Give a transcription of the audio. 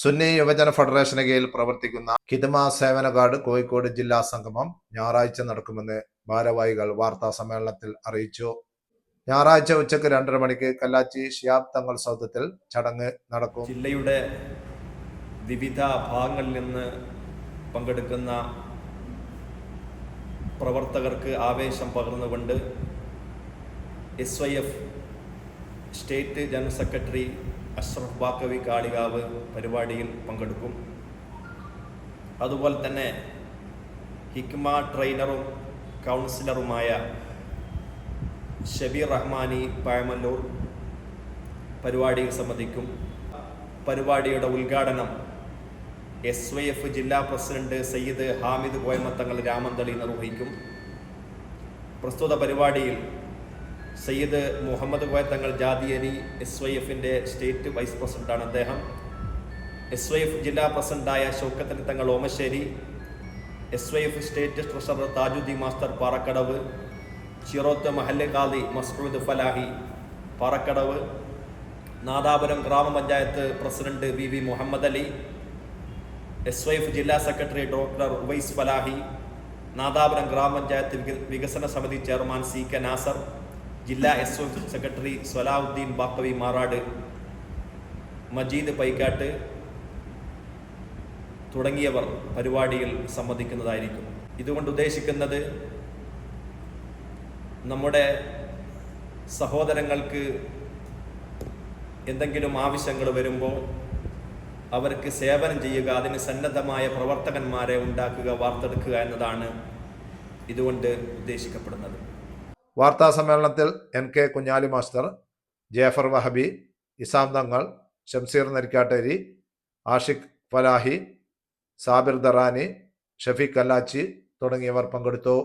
സുന്നി യുവജന ഫെഡറേഷന് കീഴിൽ പ്രവർത്തിക്കുന്ന കിദ്മ സേവന കാർഡ് കോഴിക്കോട് ജില്ലാ സംഗമം ഞായറാഴ്ച നടക്കുമെന്ന് ഭാരവാഹികൾ വാർത്താ സമ്മേളനത്തിൽ അറിയിച്ചു. ഞായറാഴ്ച ഉച്ചയ്ക്ക് രണ്ടര മണിക്ക് കല്ലാച്ചി ഷിയാബ് തങ്ങൾ സൗദത്തിൽ ചടങ്ങ് നടക്കും. ജില്ലയുടെ വിവിധ ഭാഗങ്ങളിൽ നിന്ന് പങ്കെടുക്കുന്ന പ്രവർത്തകർക്ക് ആവേശം പകർന്നുകൊണ്ട് S Y F state general secretary Ashraf Baqavi Kalikavu പരിപാടിയിൽ പങ്കെടുക്കും. അതുപോലെ തന്നെ ഹിക്മ ട്രെയിനറും കൗൺസിലറുമായ ഷബീർ റഹ്മാനി പായമല്ലൂർ പരിപാടിയിൽ സംബന്ധിക്കും. പരിപാടിയുടെ ഉദ്ഘാടനം എസ് വൈ എഫ് ജില്ലാ പ്രസിഡന്റ് സയ്യിദ് ഹാമിദ് കോയമത്തങ്ങൾ രാമന്തളി നിർവഹിക്കും. പ്രസ്തുത പരിപാടിയിൽ സയ്യിദ് മുഹമ്മദ് കോയത്തങ്ങൾ ജാതിയരി എസ് വൈ എഫിന്റെ സ്റ്റേറ്റ് വൈസ് പ്രസിഡന്റാണ് അദ്ദേഹം. എസ് വൈ എഫ് ജില്ലാ പ്രസിഡന്റായ Shoukathali Thangal Omassery. S Y F state treasurer Tajuddin master Parakkadavu. Chiroth മഹല്ല് ഖാദി മസ്റൂദ് ഫലാഹി പാറക്കടവ്. നാദാപുരം ഗ്രാമപഞ്ചായത്ത് president V V Muhammad Ali. S Y F ജില്ലാ സെക്രട്ടറി ഡോക്ടർ ഉവൈസ് ഫലാഹി. നാദാപുരം ഗ്രാമപഞ്ചായത്ത് വികസന സമിതി ചെയർമാൻ സി കെ നാസർ. ജില്ലാ S O secretary Swalahuddin Baqavi Marad Majeed Paikkattu തുടങ്ങിയവർ പരിപാടിയിൽ സംബന്ധിക്കുന്നതായിരിക്കും. ഇതുകൊണ്ട് ഉദ്ദേശിക്കുന്നത് നമ്മുടെ സഹോദരങ്ങൾക്ക് എന്തെങ്കിലും ആവശ്യങ്ങൾ വരുമ്പോൾ അവർക്ക് സേവനം ചെയ്യുക അതിന് സന്നദ്ധമായ പ്രവർത്തകന്മാരെ ഉണ്ടാക്കുക വാർത്തെടുക്കുക എന്നതാണ് ഇതുകൊണ്ട് ഉദ്ദേശിക്കപ്പെടുന്നത്. വാർത്താ സമ്മേളനത്തിൽ N K Kunhali master Jafar Wahabi Isam Thangal Shamseer Narikkatteri Ashiq Falahi Sabir Darani Shafeeq Kallachi തുടങ്ങിയവർ പങ്കെടുത്തു.